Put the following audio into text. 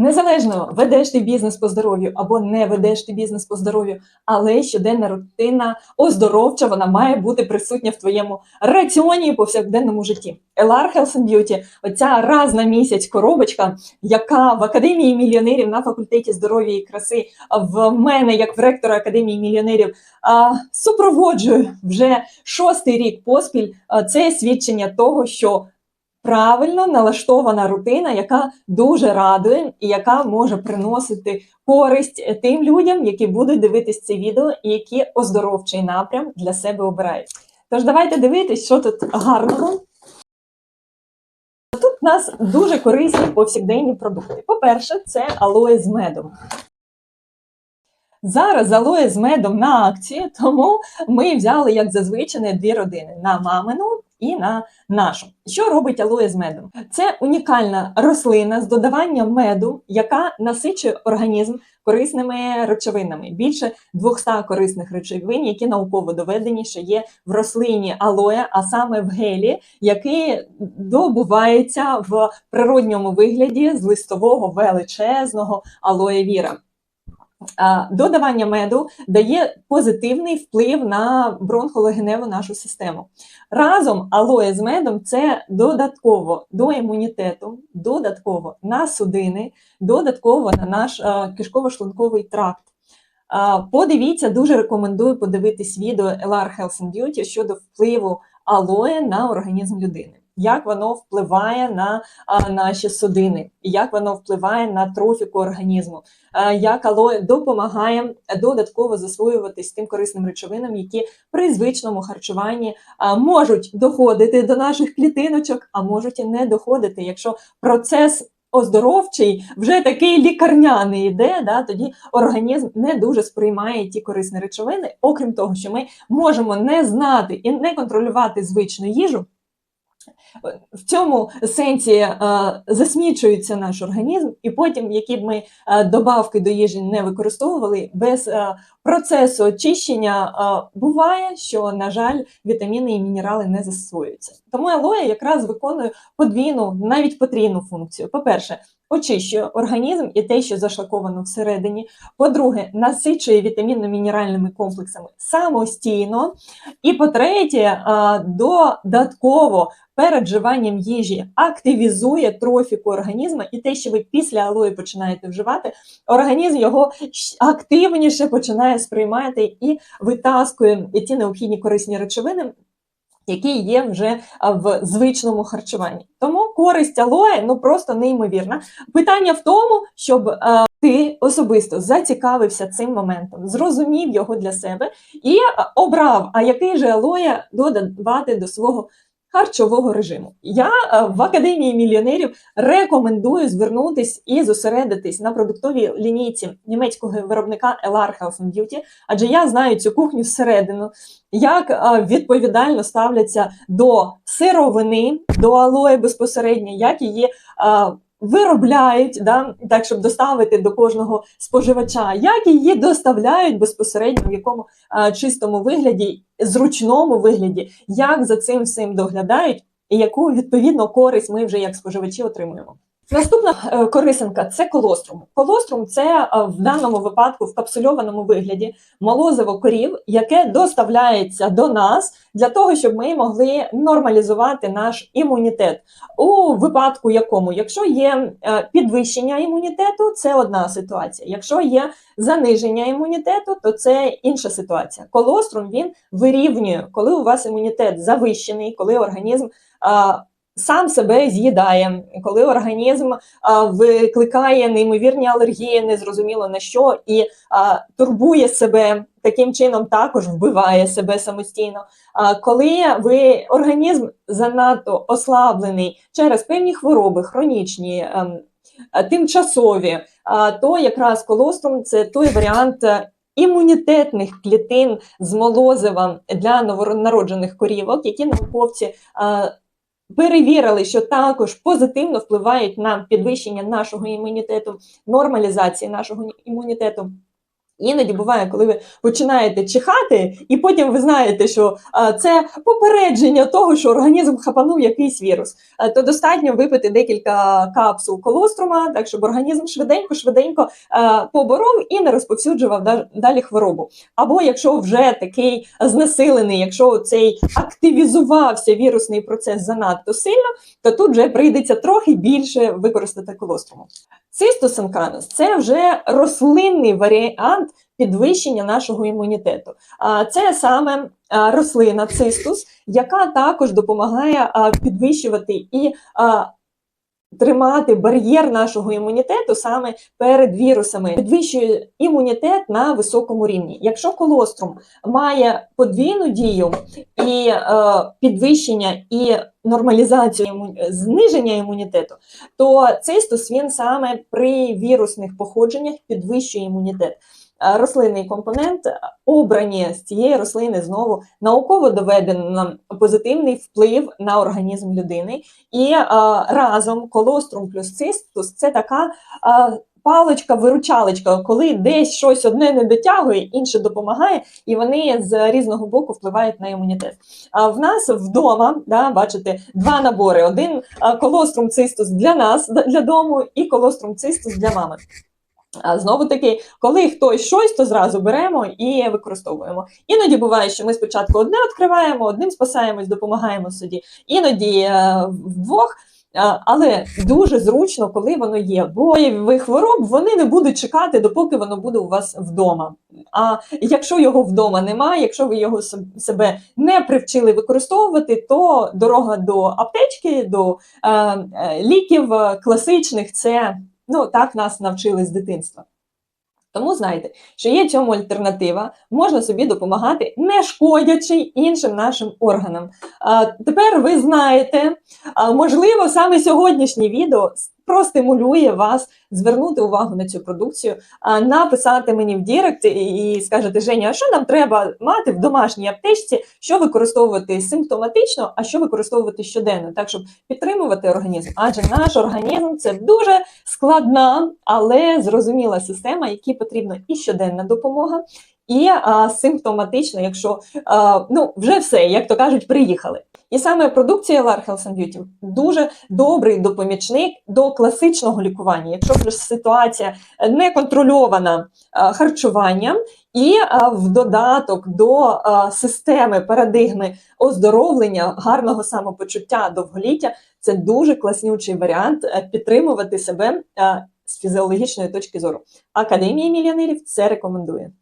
Незалежно ведеш ти бізнес по здоров'ю або не ведеш ти бізнес по здоров'ю, але щоденна рутина оздоровча, вона має бути присутня в твоєму раціоні і повсякденному житті. LR Health and Beauty – оця раз на місяць коробочка, яка в Академії мільйонерів на факультеті здоров'я і краси в мене, як в ректора Академії мільйонерів, супроводжує вже шостий рік поспіль. Це свідчення того, що правильно налаштована рутина, яка дуже радує і яка може приносити користь тим людям, які будуть дивитись це відео і які оздоровчий напрям для себе обирають. Тож давайте дивитись, що тут гарного. Тут у нас дуже корисні повсякденні продукти. По-перше, це алоє з медом. Зараз алоє з медом на акції, тому ми взяли, як зазвичай, дві родини на мамину і на нашу. Що робить алоє з медом? Це унікальна рослина з додаванням меду, яка насичує організм корисними речовинами. Більше 200 корисних речовин, які науково доведені, що є в рослині алоє, а саме в гелі, який добувається в природньому вигляді з листового величезного алоє віра. Додавання меду дає позитивний вплив на бронхолегеневу нашу систему. Разом алоє з медом це додатково до імунітету, додатково на судини, додатково на наш кишково-шлунковий тракт. Подивіться, дуже рекомендую подивитись відео LR Health and Beauty щодо впливу алоє на організм людини. Як воно впливає на наші судини, як воно впливає на трофіку організму, як алоє допомагає додатково засвоюватись тим корисним речовинам, які при звичному харчуванні можуть доходити до наших клітиночок, а можуть і не доходити, якщо процес. Оздоровчий вже такий лікарняний йде, да, тоді організм не дуже сприймає ті корисні речовини, окрім того, що ми можемо не знати і не контролювати звичну їжу. В цьому сенсі е, засмічується наш організм, і потім, які б ми е, добавки до їжі не використовували, без е, процесу очищення буває, що, на жаль, вітаміни і мінерали не засвоюються. Тому алоє якраз виконує подвійну, навіть потрійну функцію. По-перше, очищує організм і те, що зашлаковано всередині. По-друге, насичує вітамінно-мінеральними комплексами самостійно. І по-третє, додатково перед вживанням їжі активізує трофіку організму, і те, що ви після алої починаєте вживати, організм його активніше починає сприймати і витаскує ті необхідні корисні речовини. Які є вже в звичному харчуванні, тому користь алоє ну просто неймовірна. Питання в тому, щоб е, ти особисто зацікавився цим моментом, зрозумів його для себе і обрав, а який же алоє додавати до свого харчового режиму. Я в академії мільйонерів рекомендую звернутись і зосередитись на продуктовій лінійці німецького виробника LR Health and Beauty, адже я знаю цю кухню всередину, як відповідально ставляться до сировини, до алої безпосередньо, як її виробляють, да, так, щоб доставити до кожного споживача, як її доставляють безпосередньо в якому а, чистому вигляді, зручному вигляді, як за цим всім доглядають, і яку відповідно користь ми вже як споживачі отримуємо. Наступна е, корисинка це колострум. Колострум це е, в даному випадку в капсульованому вигляді молозиво корів, яке доставляється до нас для того, щоб ми могли нормалізувати наш імунітет. У випадку якому, якщо є е, підвищення імунітету, це одна ситуація. Якщо є заниження імунітету, то це інша ситуація. Колострум він вирівнює, коли у вас імунітет завищений, коли організм сам себе з'їдає, коли організм викликає неймовірні алергії, незрозуміло на що, і турбує себе таким чином, також вбиває себе самостійно. Коли ви організм занадто ослаблений через певні хвороби, хронічні, ем, тимчасові, то якраз колострум це той варіант. Імунітетних клітин з молозива для новонароджених корівок, які науковці перевірили, що також позитивно впливають на підвищення нашого імунітету, нормалізації нашого імунітету. Іноді буває, коли ви починаєте чихати, і потім ви знаєте, що а, це попередження того, що організм хапанув якийсь вірус. А, то достатньо випити декілька капсул колострума, так щоб організм швиденько-швиденько поборов і не розповсюджував да- далі хворобу. Або якщо вже такий знесилений, якщо цей активізувався вірусний процес занадто сильно, то тут вже прийдеться трохи більше використати колоструму. Цистус анканус – це вже рослинний варіант підвищення нашого імунітету. Це саме рослина цистус, яка також допомагає підвищувати і тримати бар'єр нашого імунітету саме перед вірусами, підвищує імунітет на високому рівні. Якщо колострум має подвійну дію і е, підвищення і нормалізацію іму- зниження імунітету, то цистус він саме при вірусних походженнях підвищує імунітет. Е, Рослинний компонент е, обрані з цієї рослини знову науково доведено позитивний вплив на організм людини. І е, разом колострум плюс цистус це така паличка-виручалочка, коли десь щось одне не дотягує, інше допомагає, і вони з різного боку впливають на імунітет. А в нас вдома, да, бачите, два набори: один колострум цистус для нас, для дому, і колострум цистус для мами. А знову таки, коли хтось щось, то зразу беремо і використовуємо. Іноді буває, що ми спочатку одне відкриваємо, одним спасаємось, допомагаємо собі, іноді е, вдвох. Але дуже зручно, коли воно є. Боєвих хвороб вони не будуть чекати, допоки воно буде у вас вдома. А якщо його вдома немає, якщо ви його себе не привчили використовувати, то дорога до аптечки, до е, е, ліків е, класичних це ну так нас навчили з дитинства. Тому знайте, що є цьому альтернатива, можна собі допомагати, не шкодячи іншим нашим органам. Тепер ви знаєте, можливо, саме сьогоднішнє відео простимулює вас звернути увагу на цю продукцію, а, написати мені в Дірект і, скажете, Женя, а що нам треба мати в домашній аптечці, що використовувати симптоматично, а що використовувати щоденно, так щоб підтримувати організм. Адже наш організм це дуже складна, але зрозуміла система, якій потрібна і щоденна допомога, і а, симптоматично, якщо а, ну вже все, як то кажуть, приїхали. І саме продукція LAR Health and Beauty дуже добрий допомічник до класичного лікування. Якщо вже ситуація не контрольована харчуванням, і в додаток до системи парадигми оздоровлення, гарного самопочуття, довголіття, це дуже класнючий варіант е, підтримувати себе е, з фізіологічної точки зору. Академія мільйонерів це рекомендує.